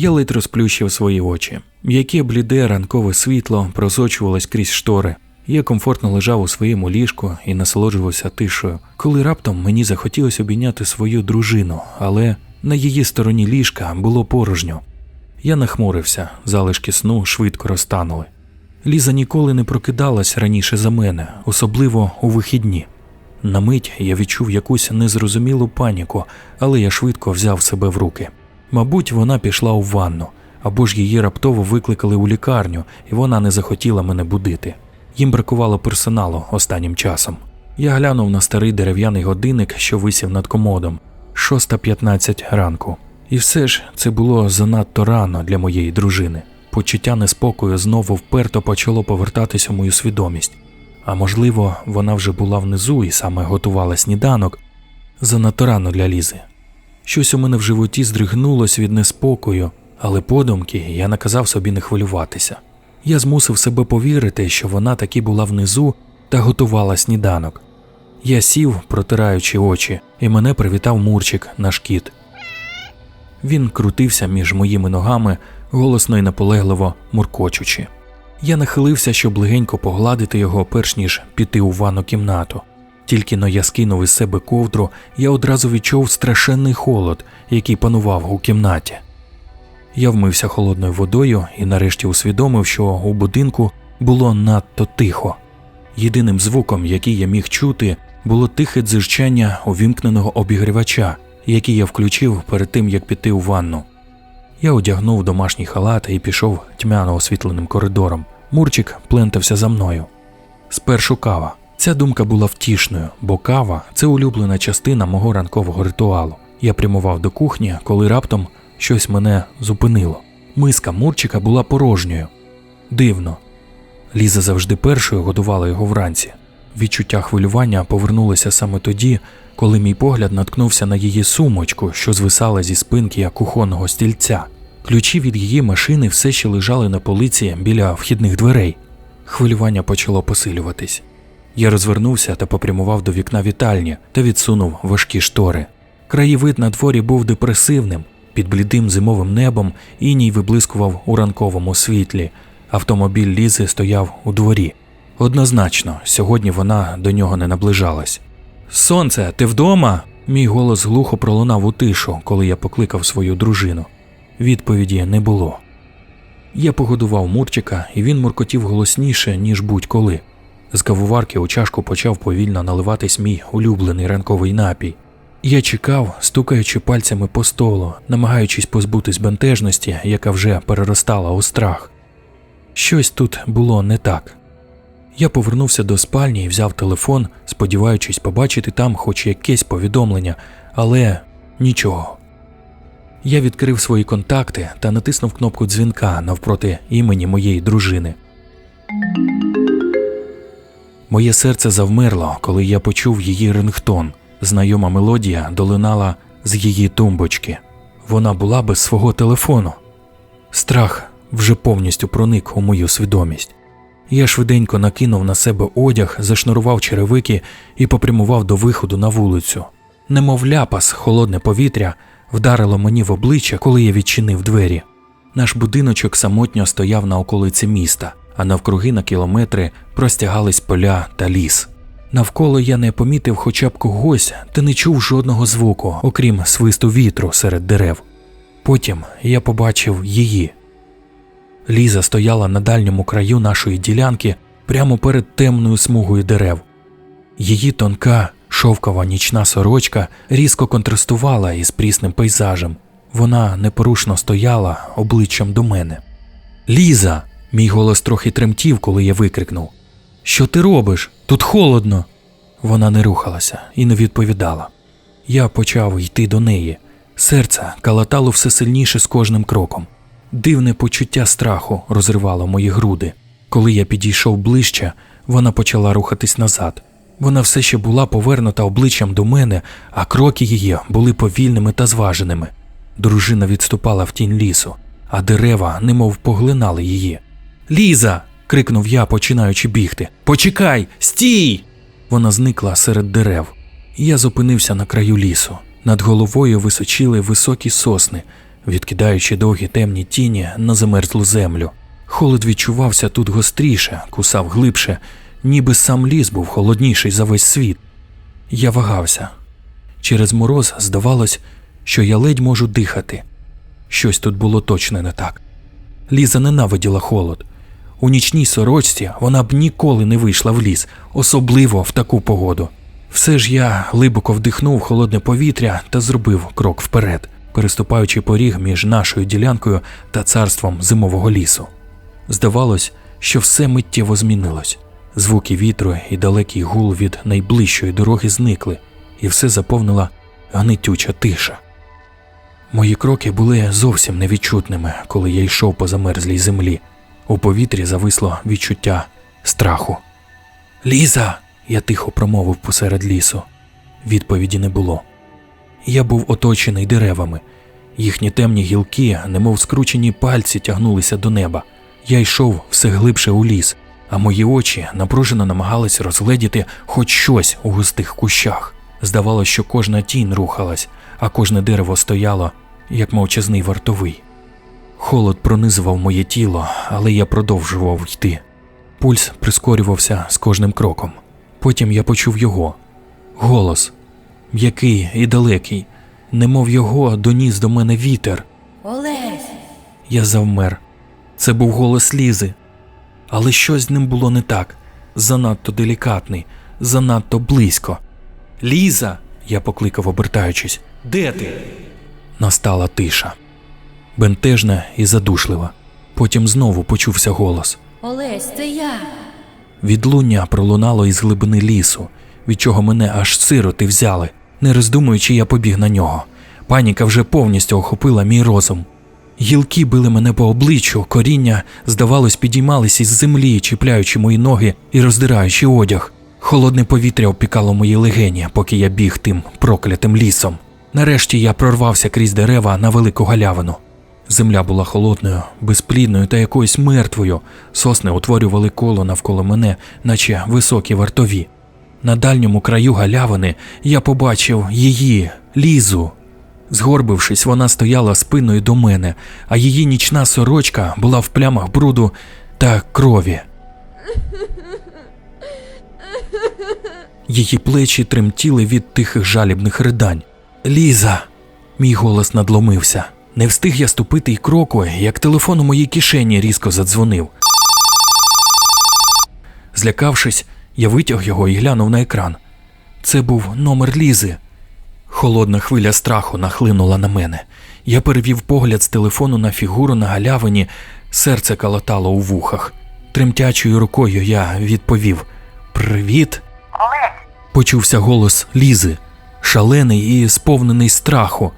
Я ледь розплющив свої очі. Яке бліде ранкове світло просочувалось крізь штори. Я комфортно лежав у своєму ліжку і насолоджувався тишею, коли раптом мені захотілося обійняти свою дружину, але на її стороні ліжка було порожньо. Я нахмурився, залишки сну швидко розтанули. Ліза ніколи не прокидалась раніше за мене, особливо у вихідні. На мить я відчув якусь незрозумілу паніку, але я швидко взяв себе в руки. Мабуть, вона пішла у ванну, або ж її раптово викликали у лікарню, і вона не захотіла мене будити. Їм бракувало персоналу останнім часом. Я глянув на старий дерев'яний годинник, що висів над комодом 6.15 ранку. І все ж це було занадто рано для моєї дружини. Почуття неспокою знову вперто почало повертатись у мою свідомість. А можливо, вона вже була внизу і саме готувала сніданок занадто рано для Лізи. Щось у мене в животі здригнулось від неспокою, але подумки я наказав собі не хвилюватися. Я змусив себе повірити, що вона таки була внизу та готувала сніданок. Я сів, протираючи очі, і мене привітав Мурчик наш кіт. Він крутився між моїми ногами, голосно і наполегливо муркочучи. Я нахилився, щоб легенько погладити його, перш ніж піти у ванну кімнату. Тільки но я скинув із себе ковдру, я одразу відчув страшенний холод, який панував у кімнаті. Я вмився холодною водою і нарешті усвідомив, що у будинку було надто тихо. Єдиним звуком, який я міг чути, було тихе дзижчання увімкненого обігрівача, який я включив перед тим, як піти у ванну. Я одягнув домашній халат і пішов тьмяно освітленим коридором. Мурчик плентався за мною. Спершу кава. Ця думка була втішною, бо кава це улюблена частина мого ранкового ритуалу. Я прямував до кухні, коли раптом щось мене зупинило. Миска Мурчика була порожньою. Дивно. Ліза завжди першою годувала його вранці. Відчуття хвилювання повернулося саме тоді, коли мій погляд наткнувся на її сумочку, що звисала зі спинки кухонного стільця. Ключі від її машини все ще лежали на полиці біля вхідних дверей. Хвилювання почало посилюватись. Я розвернувся та попрямував до вікна вітальні та відсунув важкі штори. Краєвид на дворі був депресивним, під блідим зимовим небом іній виблискував у ранковому світлі. Автомобіль Лізи стояв у дворі. Однозначно, сьогодні вона до нього не наближалась. Сонце, ти вдома? Мій голос глухо пролунав у тишу, коли я покликав свою дружину. Відповіді не було. Я погодував Мурчика, і він муркотів голосніше, ніж будь-коли. З кавоварки у чашку почав повільно наливатись мій улюблений ранковий напій. Я чекав, стукаючи пальцями по столу, намагаючись позбутись бентежності, яка вже переростала у страх. Щось тут було не так. Я повернувся до спальні і взяв телефон, сподіваючись побачити там хоч якесь повідомлення, але нічого. Я відкрив свої контакти та натиснув кнопку дзвінка навпроти імені моєї дружини. Моє серце завмерло, коли я почув її рингтон. Знайома мелодія долинала з її тумбочки. Вона була без свого телефону. Страх вже повністю проник у мою свідомість. Я швиденько накинув на себе одяг, зашнурував черевики і попрямував до виходу на вулицю. Немов ляпас, холодне повітря вдарило мені в обличчя, коли я відчинив двері. Наш будиночок самотньо стояв на околиці міста, а навкруги на кілометри простягались поля та ліс. Навколо я не помітив хоча б когось та не чув жодного звуку, окрім свисту вітру серед дерев. Потім я побачив її. Ліза стояла на дальньому краю нашої ділянки прямо перед темною смугою дерев. Її тонка, шовкова нічна сорочка різко контрастувала із прісним пейзажем. Вона непорушно стояла обличчям до мене. Ліза! Мій голос трохи тремтів, коли я викрикнув. Що ти робиш? Тут холодно. Вона не рухалася і не відповідала. Я почав йти до неї. Серце калатало все сильніше з кожним кроком. Дивне почуття страху розривало мої груди. Коли я підійшов ближче, вона почала рухатись назад. Вона все ще була повернута обличчям до мене, а кроки її були повільними та зваженими. Дружина відступала в тінь лісу, а дерева немов поглинали її. Ліза. крикнув я, починаючи бігти. Почекай, стій! Вона зникла серед дерев. Я зупинився на краю лісу. Над головою височили високі сосни. відкидаючи довгі темні тіні на замерзлу землю. Холод відчувався тут гостріше, кусав глибше, ніби сам ліс був холодніший за весь світ. Я вагався. Через мороз здавалось, що я ледь можу дихати. Щось тут було точно не так. Ліза ненавиділа холод. У нічній сорочці вона б ніколи не вийшла в ліс, особливо в таку погоду. Все ж я глибоко вдихнув холодне повітря та зробив крок вперед, переступаючи поріг між нашою ділянкою та царством зимового лісу. Здавалось, що все миттєво змінилось. Звуки вітру і далекий гул від найближчої дороги зникли, і все заповнила гнитюча тиша. Мої кроки були зовсім невідчутними, коли я йшов по замерзлій землі. У повітрі зависло відчуття страху. Ліза. я тихо промовив посеред лісу. Відповіді не було. Я був оточений деревами. Їхні темні гілки, немов скручені пальці, тягнулися до неба. Я йшов все глибше у ліс, а мої очі напружено намагались розгледіти хоч щось у густих кущах. Здавалося, що кожна тінь рухалась, а кожне дерево стояло, як мовчазний вартовий. Холод пронизував моє тіло, але я продовжував йти. Пульс прискорювався з кожним кроком. Потім я почув його голос, м'який і далекий, немов його доніс до мене вітер. Олесь, Я завмер. Це був голос Лізи. Але щось з ним було не так. Занадто делікатний, занадто близько. Ліза. я покликав, обертаючись. Де ти? Настала тиша. Бентежна і задушлива. Потім знову почувся голос. Олесь, це я. Відлуння пролунало із глибини лісу, від чого мене аж сироти взяли. Не роздумуючи, я побіг на нього. Паніка вже повністю охопила мій розум. Гілки били мене по обличчю, коріння, здавалось, підіймались із землі, чіпляючи мої ноги і роздираючи одяг. Холодне повітря опікало мої легені, поки я біг тим проклятим лісом. Нарешті я прорвався крізь дерева на велику галявину. Земля була холодною, безплідною та якоюсь мертвою. Сосни утворювали коло навколо мене, наче високі вартові. На дальньому краю галявини я побачив її, лізу. Згорбившись, вона стояла спиною до мене, а її нічна сорочка була в плямах бруду та крові. Її плечі тремтіли від тихих жалібних ридань. Ліза. Мій голос надломився. Не встиг я ступити й кроку, як телефон у моїй кишені різко задзвонив. Злякавшись, я витяг його і глянув на екран. Це був номер Лізи. Холодна хвиля страху нахлинула на мене. Я перевів погляд з телефону на фігуру на галявині, серце калатало у вухах. Тремтячою рукою я відповів Привіт. Олесь, Почувся голос Лізи, шалений і сповнений страху,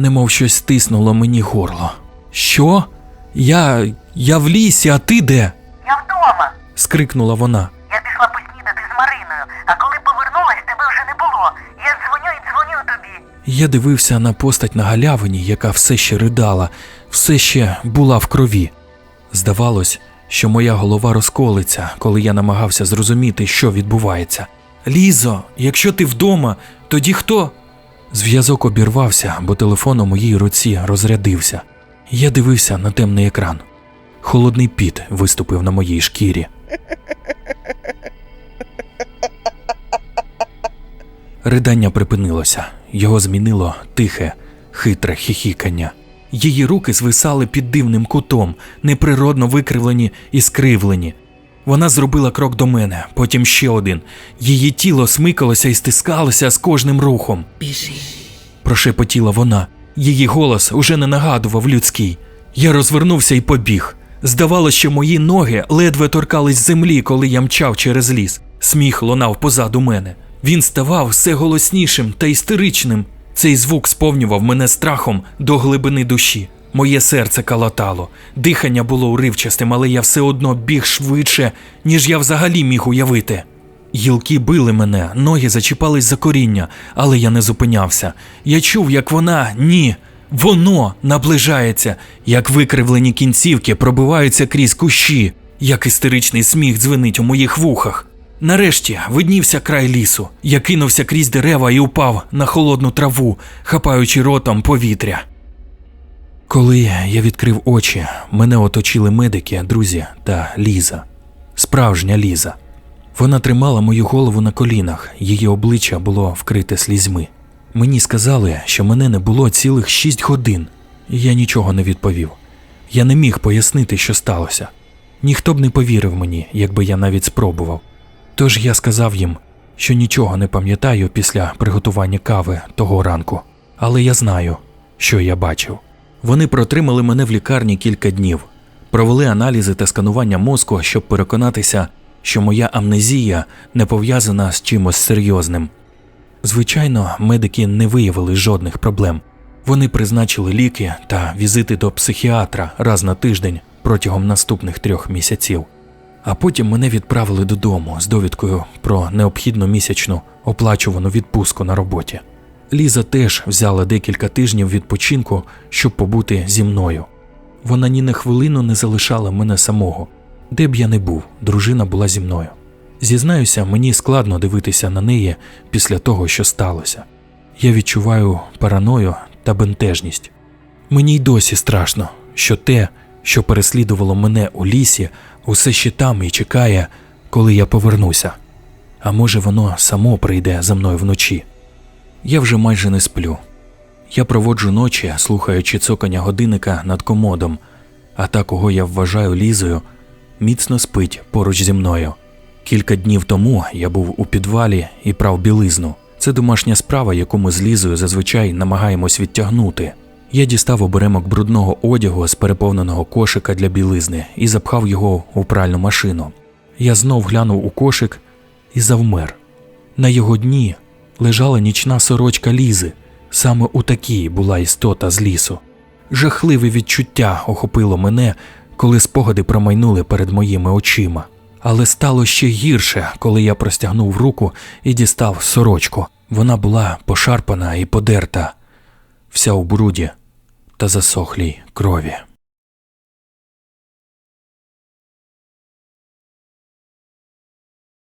немов щось стиснуло мені горло. Що? Я. я в лісі, а ти де? Я вдома. скрикнула вона. Я пішла поснідати з Мариною, а коли повернулась, тебе вже не було. Я дзвоню і дзвоню тобі. Я дивився на постать на галявині, яка все ще ридала, все ще була в крові. Здавалось, що моя голова розколиться, коли я намагався зрозуміти, що відбувається. Лізо, якщо ти вдома, тоді хто? Зв'язок обірвався, бо телефон у моїй руці розрядився. Я дивився на темний екран. Холодний піт виступив на моїй шкірі. Ридання припинилося, його змінило тихе, хитре хіхікання. Її руки звисали під дивним кутом, неприродно викривлені і скривлені. Вона зробила крок до мене, потім ще один. Її тіло смикалося і стискалося з кожним рухом. Біжи. Прошепотіла вона. Її голос уже не нагадував людський. Я розвернувся і побіг. Здавалося, що мої ноги ледве торкались землі, коли я мчав через ліс. Сміх лунав позаду мене. Він ставав все голоснішим та істеричним. Цей звук сповнював мене страхом до глибини душі. Моє серце калатало, дихання було уривчастим, але я все одно біг швидше, ніж я взагалі міг уявити. Гілки били мене, ноги зачіпались за коріння, але я не зупинявся. Я чув, як вона ні. Воно наближається, як викривлені кінцівки пробиваються крізь кущі, як істеричний сміх дзвенить у моїх вухах. Нарешті виднівся край лісу. Я кинувся крізь дерева і упав на холодну траву, хапаючи ротом повітря. Коли я відкрив очі, мене оточили медики, друзі та Ліза. Справжня Ліза. Вона тримала мою голову на колінах, її обличчя було вкрите слізьми. Мені сказали, що мене не було цілих шість годин. Я нічого не відповів. Я не міг пояснити, що сталося. Ніхто б не повірив мені, якби я навіть спробував. Тож я сказав їм, що нічого не пам'ятаю після приготування кави того ранку, але я знаю, що я бачив. Вони протримали мене в лікарні кілька днів, провели аналізи та сканування мозку, щоб переконатися, що моя амнезія не пов'язана з чимось серйозним. Звичайно, медики не виявили жодних проблем. Вони призначили ліки та візити до психіатра раз на тиждень протягом наступних трьох місяців. А потім мене відправили додому з довідкою про необхідну місячну оплачувану відпустку на роботі. Ліза теж взяла декілька тижнів відпочинку, щоб побути зі мною. Вона ні на хвилину не залишала мене самого. Де б я не був, дружина була зі мною. Зізнаюся, мені складно дивитися на неї після того, що сталося. Я відчуваю параною та бентежність. Мені й досі страшно, що те, що переслідувало мене у лісі, усе ще там і чекає, коли я повернуся. А може, воно само прийде за мною вночі. Я вже майже не сплю. Я проводжу ночі, слухаючи цокання годинника над комодом, а та, кого я вважаю лізою, міцно спить поруч зі мною. Кілька днів тому я був у підвалі і прав білизну. Це домашня справа, яку ми з Лізою зазвичай намагаємось відтягнути. Я дістав оберемок брудного одягу з переповненого кошика для білизни і запхав його у пральну машину. Я знов глянув у кошик і завмер. На його дні лежала нічна сорочка Лізи. Саме у такій була істота з лісу. Жахливе відчуття охопило мене, коли спогади промайнули перед моїми очима. Але стало ще гірше, коли я простягнув руку і дістав сорочку. Вона була пошарпана і подерта, вся у бруді та засохлій крові.